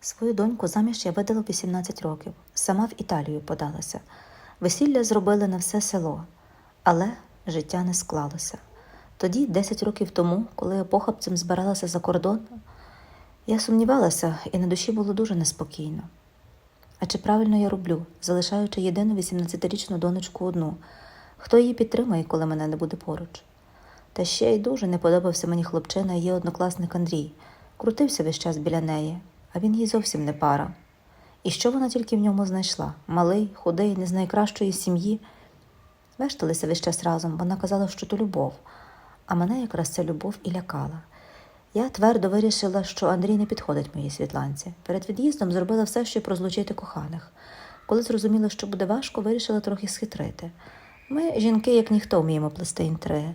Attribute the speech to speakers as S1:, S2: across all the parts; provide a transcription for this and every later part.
S1: Свою доньку заміж я видала 18 років, сама в Італію подалася. Весілля зробили на все село, але життя не склалося. Тоді, 10 років тому, коли я похапцем збиралася за кордон, я сумнівалася, і на душі було дуже неспокійно. А чи правильно я роблю, залишаючи єдину 18-річну донечку одну? Хто її підтримає, коли мене не буде поруч? Та ще й дуже не подобався мені хлопчина, її однокласник Андрій. Крутився весь час біля неї, а він їй зовсім не пара. І що вона тільки в ньому знайшла? Малий, худий, не з найкращої сім'ї. Вешталися весь час разом, вона казала, що то любов, а мене якраз ця любов і лякала. Я твердо вирішила, що Андрій не підходить моїй світланці. Перед від'їздом зробила все, щоб розлучити коханих. Коли зрозуміла, що буде важко, вирішила трохи схитрити. Ми, жінки, як ніхто, вміємо плести інтриги.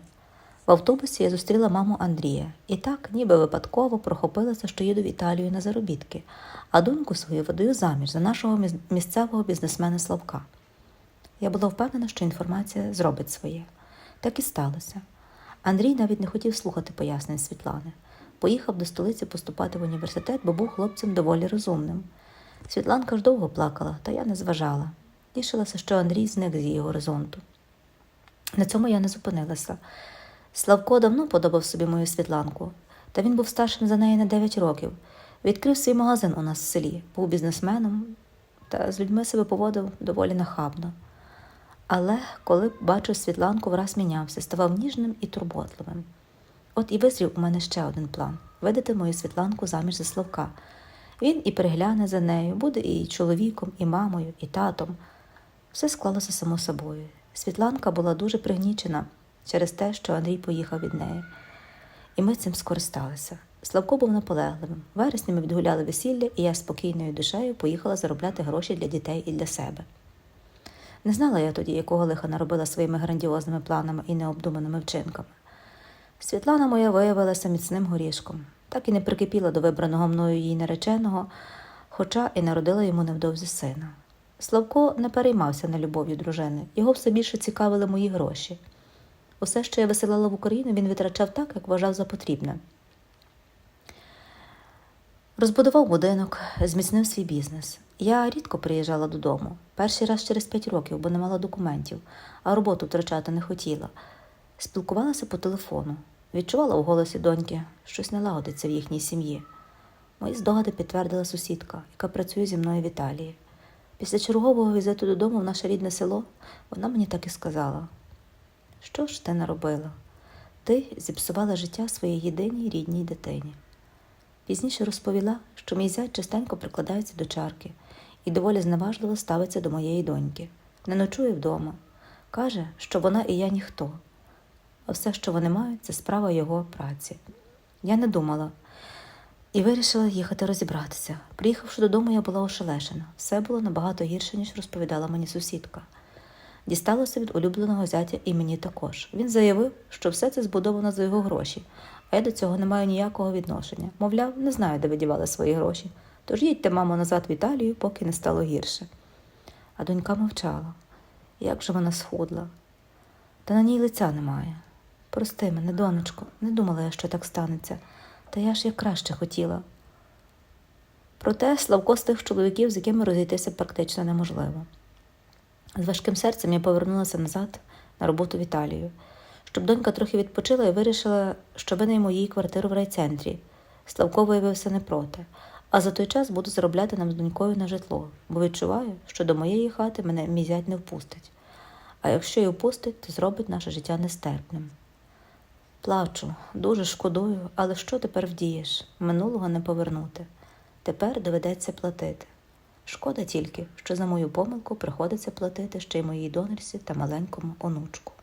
S1: В автобусі я зустріла маму Андрія і так, ніби випадково, прохопилася, що їду в Італію на заробітки, а доньку свою видаю заміж за нашого місцевого бізнесмена Славка. Я була впевнена, що інформація зробить своє. Так і сталося. Андрій навіть не хотів слухати пояснень Світлани. Поїхав до столиці поступати в університет, бо був хлопцем доволі розумним. Світланка ж довго плакала, та я не зважала. Тішилася, що Андрій зник з її горизонту. На цьому я не зупинилася. Славко давно подобав собі мою Світланку, та він був старшим за неї на 9 років. Відкрив свій магазин у нас в селі, був бізнесменом та з людьми себе поводив доволі нахабно. Але коли бачив Світланку, враз мінявся, ставав ніжним і турботливим. От і визрів у мене ще один план видати мою Світланку заміж за Славка. Він і перегляне за нею, буде і чоловіком, і мамою, і татом. Все склалося само собою. Світланка була дуже пригнічена через те, що Андрій поїхав від неї. І ми цим скористалися. Славко був наполегливим. В вересні ми відгуляли весілля, і я спокійною душею поїхала заробляти гроші для дітей і для себе. Не знала я тоді, якого лиха наробила своїми грандіозними планами і необдуманими вчинками. Світлана моя виявилася міцним горішком, так і не прикипіла до вибраного мною її нареченого, хоча і народила йому невдовзі сина. Славко не переймався на любов'ю дружини, його все більше цікавили мої гроші. Усе, що я висилала в Україну, він витрачав так, як вважав за потрібне. Розбудував будинок, зміцнив свій бізнес. Я рідко приїжджала додому, перший раз через п'ять років, бо не мала документів, а роботу втрачати не хотіла. Спілкувалася по телефону, відчувала у голосі доньки, щось не лагодиться в їхній сім'ї. Мої здогади підтвердила сусідка, яка працює зі мною в Італії. Після чергового візиту додому в наше рідне село вона мені так і сказала: Що ж ти наробила? Ти зіпсувала життя своїй єдиній рідній дитині. Пізніше розповіла, що мій зять частенько прикладається до чарки і доволі зневажливо ставиться до моєї доньки. Не ночує вдома. Каже, що вона і я ніхто. А все, що вони мають, це справа його праці. Я не думала і вирішила їхати розібратися. Приїхавши додому, я була ошелешена. Все було набагато гірше, ніж розповідала мені сусідка. Дісталося від улюбленого зятя і мені також. Він заявив, що все це збудовано за його гроші, а я до цього не маю ніякого відношення. Мовляв, не знаю, де ви дівали свої гроші. Тож їдьте, мамо, назад в Італію, поки не стало гірше. А донька мовчала. Як же вона схудла? Та на ній лиця немає. Прости мене, донечко, не думала я, що так станеться, та я ж як краще хотіла. Проте Славко з тих чоловіків, з якими розійтися практично неможливо. З важким серцем я повернулася назад на роботу в Італію, щоб донька трохи відпочила і вирішила, що винаймо їй квартиру в райцентрі. Славко виявився не проти, а за той час буду заробляти нам з донькою на житло, бо відчуваю, що до моєї хати мене мій зять не впустить. А якщо й впустить, то зробить наше життя нестерпним. Плачу, дуже шкодую, але що тепер вдієш? Минулого не повернути. Тепер доведеться платити. Шкода тільки, що за мою помилку приходиться платити ще й моїй донорці та маленькому онучку.